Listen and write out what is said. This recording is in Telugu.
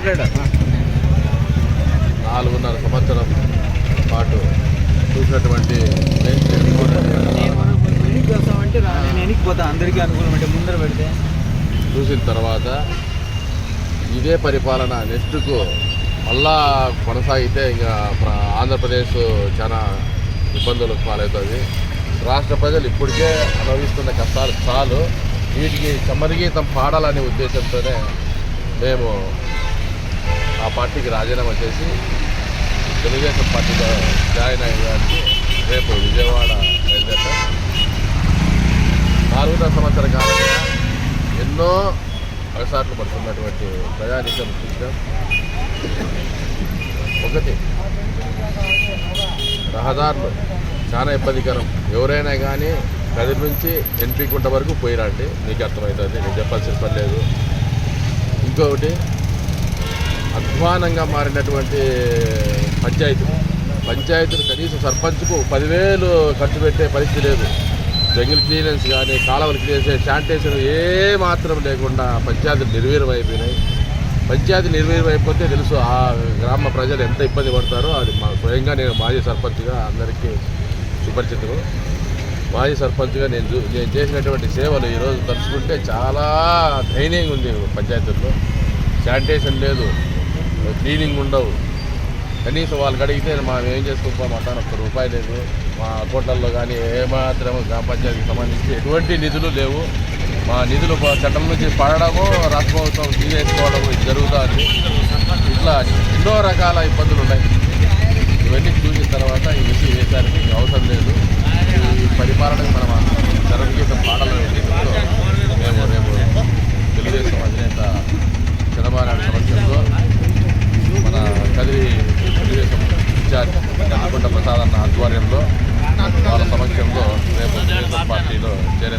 మాట్లాడా. నాలుగున్నర సంవత్సరం పాటు చూసినటువంటి చూసిన తర్వాత ఇదే పరిపాలన నెక్స్ట్కు మళ్ళా కొనసాగితే ఇంకా ప్ర- ఆంధ్రప్రదేశ్ చాలా ఇబ్బందులకు పాలవుతుంది. రాష్ట్ర ప్రజలు ఇప్పటికే అనుభవిస్తున్న కష్టాలు చాలు. వీటికి చమరగీతం పాడాలనే ఉద్దేశంతోనే మేము ఆ పార్టీకి రాజీనామా చేసి తెలుగుదేశం పార్టీలో జాయిన్ అయ్యడానికి రేపు విజయవాడ బయలుదేరుతాం నాలుగున్నర సంవత్సర కాలంగా ఎన్నో అవసరాలు పడుతున్నటువంటి ప్రజానీకం చూసాం ఒకటి రహదారులు చాలా ఇబ్బందికరం. ఎవరైనా కానీ కదిరి నుంచి ఎన్పీ కుంట వరకు పోయిరండి. మీకు అర్థమవుతుంది. నేను చెప్పాల్సిన పని లేదు. ఇంకొకటి అధ్వానంగా మారినటువంటి పంచాయతీలు పంచాయతీలు కనీసం సర్పంచ్కు పదివేలు ఖర్చు పెట్టే పరిస్థితి లేదు. జంగిల్ క్లీనెన్స్ కానీ కాలువలు క్లీన్ చేసే శానిటేషన్ ఏ మాత్రం లేకుండా పంచాయతీలు నిర్వీర్యం అయిపోయినాయి. పంచాయతీ నిర్వీర్యం అయిపోతే తెలుసు ఆ గ్రామ ప్రజలు ఎంత ఇబ్బంది పడతారో. అది మా స్వయంగా నేను మాజీ సర్పంచ్గా అందరికీ సుపరిచితులు మాజీ సర్పంచ్గా నేను నేను చేసినటువంటి సేవలు ఈరోజు తలుచుకుంటే చాలా ధైర్యంగా ఉంది పంచాయతీల్లో. శానిటేషన్ లేదు. క్లీనింగ్ ఉండవు. కనీసం వాళ్ళకి అడిగితే మనం ఏం చేసుకోకపోతే మాట్లాడ ఒక్క రూపాయి లేదు. మా అకౌంట్లలో కానీ ఏమాత్రం గ్రామ పంచాయతీకి సంబంధించి ఎటువంటి నిధులు లేవు. మా నిధులు చట్టం నుంచి పడడము రాష్ట్ర ప్రభుత్వం తీసేసుకోవడం ఇది జరుగుతుంది. ఇట్లా ఎన్నో రకాల ఇబ్బందులు ఉన్నాయి. ఇవన్నీ చూసిన తర్వాత ఈ విషయం వేసారికి అవసరం లేదు. ఆధ్వర్యంలో వాళ్ళ సమక్షంలో రేపు పార్టీలో చేరే